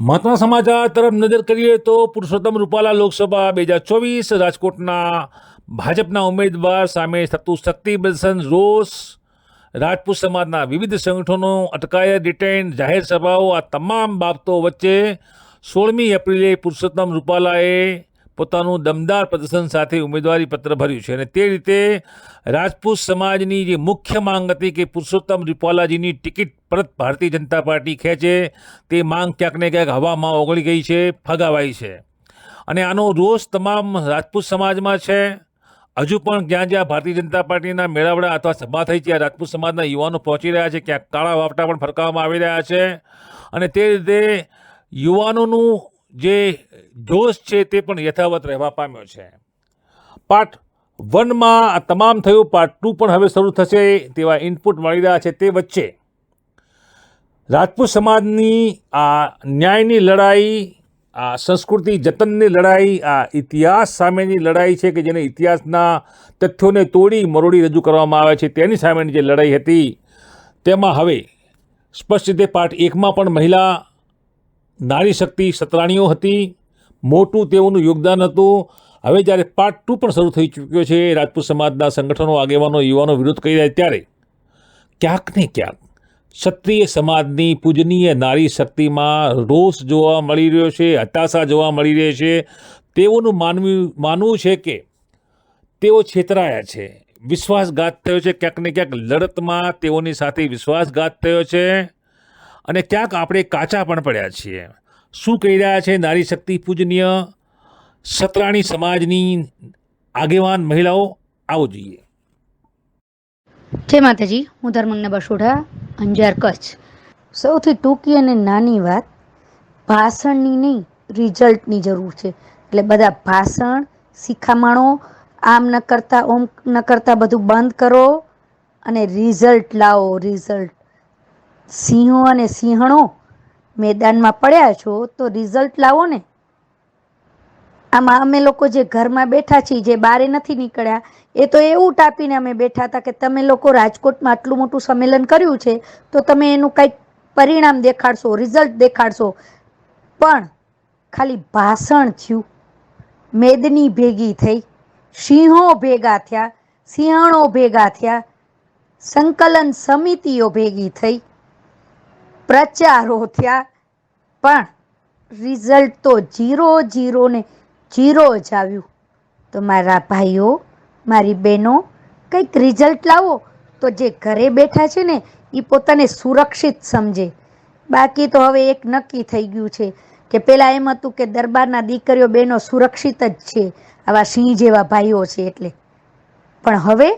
મહત્વના સમાચાર તરફ નજર કરીએ તો પુરુષોત્તમ રૂપાલા લોકસભા બે હજાર ચોવીસ રાજકોટના ભાજપના ઉમેદવાર સામે થતું શક્તિ પ્રદર્શન રોષ, રાજપૂત સમાજના વિવિધ સંગઠનો અટકાયત ડિટેન જાહેર સભાઓ આ તમામ બાબતો વચ્ચે સોળમી એપ્રિલે પુરુષોત્તમ રૂપાલાએ પોતાનું દમદાર પ્રદર્શન સાથે ઉમેદવારી પત્ર ભર્યું છે. અને તે રીતે રાજપૂત સમાજની જે મુખ્ય માંગ હતી કે પુરુષોત્તમ રૂપાલાજીની ટિકિટ પરત ભારતીય જનતા પાર્ટી ખેંચે, તે માંગ ક્યાંક ને ક્યાંક હવામાં ઓગળી ગઈ છે, ફગાવાઈ છે. અને આનો રોષ તમામ રાજપૂત સમાજમાં છે. હજુ પણ જ્યાં જ્યાં ભારતીય જનતા પાર્ટીના મેળાવડા અથવા સભા થઈ ત્યાં રાજપૂત સમાજના યુવાનો પહોંચી રહ્યા છે, ક્યાંક કાળા વાવટા પણ ફરકાવવામાં આવી રહ્યા છે. અને તે રીતે યુવાનોનું જે જોશ છે તે પણ યથાવત રહેવા પામ્યો છે. પાર્ટ વનમાં આ તમામ થયું. પાર્ટ ટુ પણ હવે શરૂ થશે તેવા ઇનપુટ મળી રહ્યા છે તે વચ્ચે. રાજપૂત સમાજની આ ન્યાયની લડાઈ, આ સંસ્કૃતિ જતનની લડાઈ, આ ઇતિહાસ સામેની લડાઈ છે કે જેને ઇતિહાસના તથ્યોને તોડી મરોડી રજૂ કરવામાં આવે છે તેની સામેની જે લડાઈ હતી, તેમાં હવે સ્પષ્ટ રીતે પાર્ટ એકમાં પણ મહિલા નારી શક્તિ સતરાણીઓ હતી, મોટું તેઓનું યોગદાન હતું. હવે જ્યારે પાર્ટ ટુ પણ શરૂ થઈ ચૂક્યો છે, રાજપૂત સમાજના સંગઠનો, આગેવાનો, યુવાનો વિરોધ કરી રહ્યા ત્યારે ક્યાંક ને ક્યાંક ક્ષત્રિય સમાજની પૂજનીય નારી શક્તિમાં રોષ જોવા મળી રહ્યો છે, હતાશા જોવા મળી રહી છે. તેઓનું માનવી, માનવું છે કે તેઓ છેતરાયા છે. વિશ્વાસઘાત થયો છે. ક્યાંક ને ક્યાંક લડતમાં તેઓની સાથે વિશ્વાસઘાત થયો છે. અને ક્યાંક આપણે કાચા પણ પડ્યા છીએ. શું કહી રહ્યા છે નારી શક્તિ પૂજનીય? સતરાણી સમાજની આગેવાન મહિલાઓ, આવો જોઈએ. જય માતાજી, હું ધર્મંગના બસોડા અંજાર કચ્છ. સૌથી ટૂંકી અને નાની વાત, ભાષણની નહીં, રિઝલ્ટની જરૂર છે. એટલે બધા ભાષણ, શિખામણો, આમ ન કરતા, ઓમ ન કરતા બધું બંધ કરો અને રિઝલ્ટ લાવો, રિઝલ્ટ. સિંહો અને સિંહણો મેદાનમાં પડ્યા છો તો રિઝલ્ટ લાવો ને. આમાં અમે લોકો જે ઘરમાં બેઠા છીએ, જે બારે નથી નીકળ્યા, એ તો એવું ટાપીને અમે બેઠા હતા કે તમે લોકો રાજકોટમાં આટલું મોટું સંમેલન કર્યું છે, તો તમે એનું કંઈક પરિણામ દેખાડશો, રિઝલ્ટ દેખાડશો. પણ ખાલી ભાષણ થયું. મેદની ભેગી થઈ. સિંહો ભેગા થયા, સિંહણો ભેગા થયા. સંકલન સમિતિઓ ભેગી થઈ. પ્રચારો થયા પણ રિઝલ્ટ તો જીરો જીરો ને જીરો જ આવ્યું. તો મારા ભાઈઓ, મારી બહેનો, કંઈક રિઝલ્ટ લાવો. તો જે ઘરે બેઠા છે ને એ પોતાને સુરક્ષિત સમજે. બાકી તો હવે એક નક્કી થઈ ગયું છે કે પહેલાં એમ હતું કે દરબારના દીકરીઓ, બહેનો સુરક્ષિત જ છે, આવા સિંહ જેવા ભાઈઓ છે એટલે. પણ હવે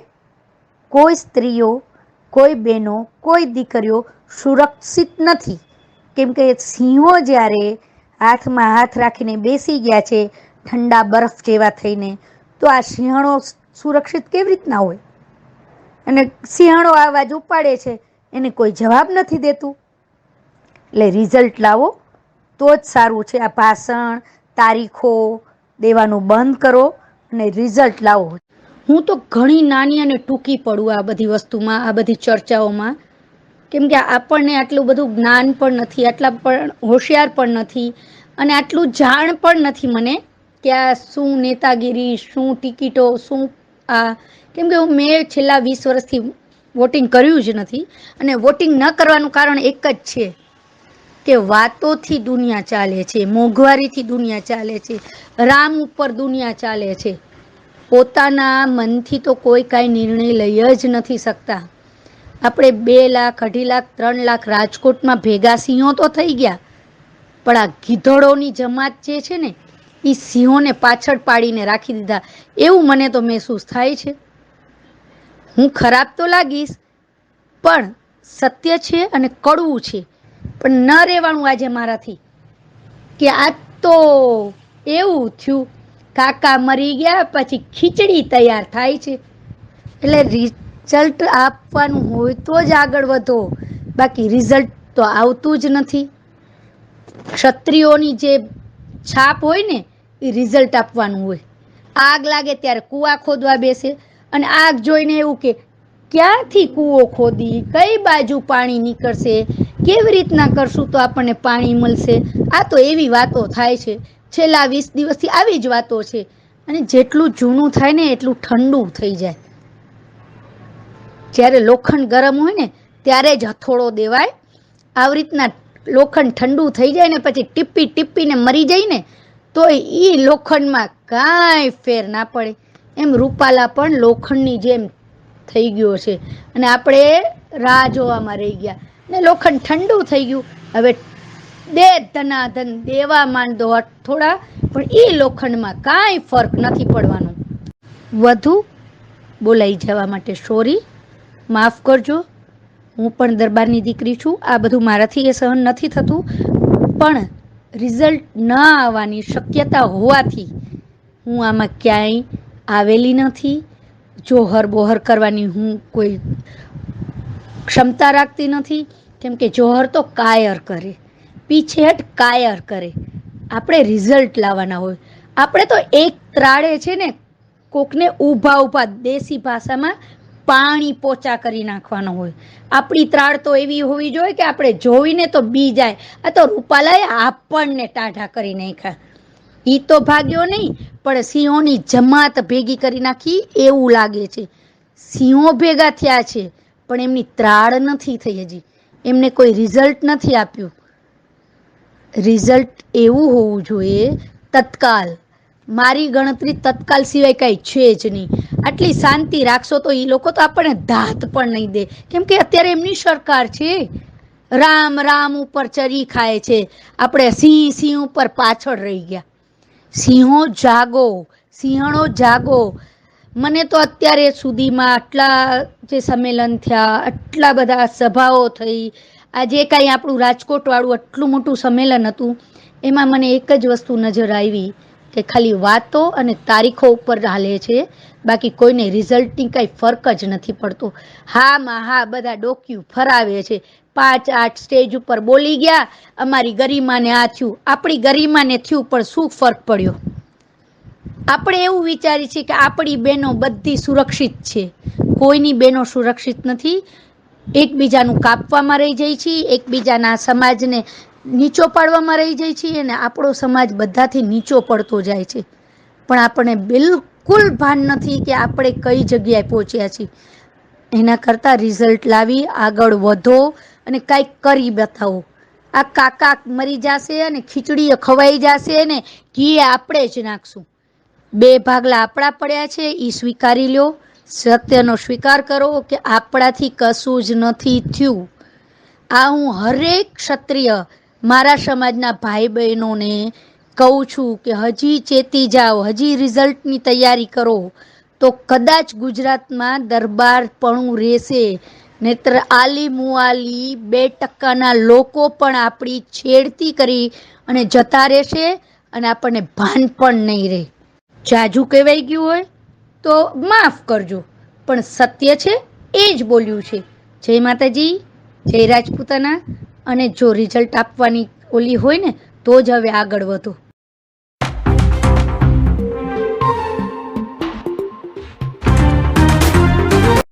કોઈ સ્ત્રીઓ કોઈ બહેનો, કોઈ દીકરીઓ સુરક્ષિત નથી. કેમ કે સિંહો જ્યારે હાથમાં હાથ રાખીને બેસી ગયા છે, ઠંડા બરફ જેવા થઈને, તો આ સિંહણો સુરક્ષિત કેવી રીતના હોય? અને સિંહણો અવાજ ઉપાડે છે, એને કોઈ જવાબ નથી દેતું. એટલે રિઝલ્ટ લાવો, તો જ સારું છે. આ ભાષણ, તારીખો, દેવાનું બંધ કરો અને રિઝલ્ટ લાવો. હું તો ઘણી નાની અને ટૂંકી પડું આ બધી વસ્તુમાં, આ બધી ચર્ચાઓમાં. કેમ કે આપણને આટલું બધું જ્ઞાન પણ નથી, આટલા પણ હોશિયાર પણ નથી, અને આટલું જાણ પણ નથી મને કે આ શું નેતાગીરી, શું ટિકિટો, શું આ. કેમ કે હું મેં છેલ્લા વીસ વર્ષથી વોટિંગ કર્યું જ નથી, અને વોટિંગ ન કરવાનું કારણ એક જ છે કે વાતોથી દુનિયા ચાલે છે, મોંઘવારીથી દુનિયા ચાલે છે, રામ ઉપર દુનિયા ચાલે છે. પોતાના મનથી તો કોઈ કાંઈ નિર્ણય લઈ જ નથી શકતા. આપણે બે લાખ, અઢી લાખ, ત્રણ લાખ રાજકોટમાં ભેગા સિંહો તો થઈ ગયા. પણ આ ગીધડોની જમાત જે છે ને એ સિંહોને પાછળ પાડીને રાખી દીધા. એવું મને તો મહેસૂસ થાય છે. હું ખરાબ તો લાગીશ, પણ સત્ય છે અને કડવું છે. પણ ન રહેવાનું આજે મારાથી. કે આ તો એવું થયું. કાકા મરી ગયા, પછી ખીચડી તૈયાર થાય છે. એટલે રિઝલ્ટ આપવાનું હોય તો જ આગળ વધો. બાકી રિઝલ્ટ તો આવતું જ નથી. ક્ષત્રિયોની જે છાપ હોય ને, એ રિઝલ્ટ આપવાનું હોય. આગ લાગે ત્યારે કૂવા ખોદવા બેસે. અને આગ જોઈને એવું કે, ક્યાંથી કૂવો ખોદી? કઈ બાજુ પાણી નીકળશે? કેવી રીતના કરશું તો આપણને પાણી મળશે? આ તો એવી વાતો થાય છે. છેલ્લા વીસ દિવસથી આવી જ વાતો છે. અને જેટલું જૂનું થાય ને એટલું ઠંડુ થઈ જાય. જ્યારે લોખંડ ગરમ હોય ને, ત્યારે જ હથોડો દેવાય. આવી રીતના લોખંડ ઠંડુ થઈ જાય ને, પછી ટીપી ટીપીને મરી જાય ને, તો એ લોખંડમાં કાંઈ ફેર ના પડે. એમ રૂપાલા પણ લોખંડની જેમ થઈ ગયો છે. અને આપણે રાહ જોવામાં રહી ગયા. ને લોખંડ ઠંડુ થઈ ગયું. હવે દે ધનાધન દેવા માંડો થોડા પણ એ લોખંડમાં કાંઈ ફરક નથી પડવાનો. વધુ બોલાઈ જવા માટે સોરી, માફ કરજો. હું પણ દરબારની દીકરી છું. આ બધું મારાથી એ સહન નથી થતું. પણ રિઝલ્ટ ન આવવાની શક્યતા હોવાથી હું આમાં ક્યાંય આવેલી નથી. જોહર બોહર કરવાની હું કોઈ ક્ષમતા રાખતી નથી, કેમ કે જોહર તો કાયર કરે. પીછેહટ કાયર કરે. આપણે રિઝલ્ટ લાવવાના હોય. આપણે તો એક ત્રાળે છે ને, કોકને ઊભા ઊભા દેશી ભાષામાં પાણી પોચા કરી નાખવાનો હોય. આપણી ત્રાળ તો એવી હોવી જોઈએ કે આપણે જોઈને તો બી જાય. આ તો રૂપાલાએ આપણને ટાઢા કરી નાખ્યા. એ તો ભાગ્યો નહીં, પણ સિંહોની જમાત ભેગી કરી નાખી એવું લાગે છે. સિંહો ભેગા થયા છે, પણ એમની ત્રાળ નથી થઈ હજી. એમને કોઈ રિઝલ્ટ નથી આપ્યું. રિઝલ્ટ એવું હોવું જોઈએ, તત્કાલ. મારી ગણતરી તત્કાલ સિવાય કાંઈ છે જ નહીં. આટલી શાંતિ રાખશો તો એ લોકો તો આપણને ધાત પણ નહીં દે. કેમ કે અત્યારે એમની સરકાર છે. રામ રામ ઉપર ચરી ખાય છે. આપણે સિંહ સિંહ ઉપર પાછળ રહી ગયા. સિંહો જાગો, સિંહણો જાગો. મને તો અત્યારે સુધીમાં આટલા જે સંમેલન થયા, આટલા બધા સભાઓ થઈ આજે કાંઈ આપણું રાજકોટવાળું આટલું મોટું સંમેલન હતું, એમાં મને એક જ વસ્તુ નજર આવી કે ખાલી વાતો અને તારીખો ઉપર હાલે છે. બાકી કોઈને રિઝલ્ટની કાંઈ ફરક જ નથી પડતો. હામાં હા, બધા ડોક્યુ ફરાવે છે. પાંચ, આઠ સ્ટેજ ઉપર બોલી ગયા, અમારી ગરિમાને આ થયું, આપણી ગરિમાને થયું, પણ શું ફરક પડ્યો? આપણે એવું વિચારી છીએ કે આપણી બહેનો બધી સુરક્ષિત છે. કોઈની બહેનો સુરક્ષિત નથી એકબીજાનું કાપવામાં રહી જાય છે, એકબીજાના સમાજને નીચો પાડવામાં રહી જાય છે અને આપણો સમાજ બધાથી નીચો પડતો જાય છે. પણ આપણને બિલકુલ ભાન નથી કે આપણે કઈ જગ્યાએ પહોંચ્યા છીએ. એના કરતાં રિઝલ્ટ લાવી, આગળ વધો અને કાંઈક કરી બતાવો. આ કાકા મરી જશે અને ખીચડી ખવાઈ જશે ને ઘી આપણે જ નાખશું. બે ભાગલા આપણા પડ્યા છે એ સ્વીકારી લ્યો. સત્યનો સ્વીકાર કરો કે આપણાથી કશું જ નથી થયું. આ હું હરેક ક્ષત્રિય મારા સમાજના ભાઈ બહેનોને કહું છું કે હજી ચેતી જાઓ, હજી રિઝલ્ટની તૈયારી કરો. તો કદાચ ગુજરાતમાં દરબારપણું રહેશે નેત્ર આલી મુઆલી બે ટકાના લોકો પણ આપણી છેડતી કરી અને જતા રહેશે અને આપણને ભાન પણ નહીં રહે. જાજુ કહેવાઈ ગયું હોય? તો માફ કરજો. પણ સત્ય છે એ જ બોલ્યું છે. જય માતાજી, જય રાજપૂતાના. અને જો રિઝલ્ટ આપવાની ઓલી હોય ને, તો જ હવે આગળ વધો.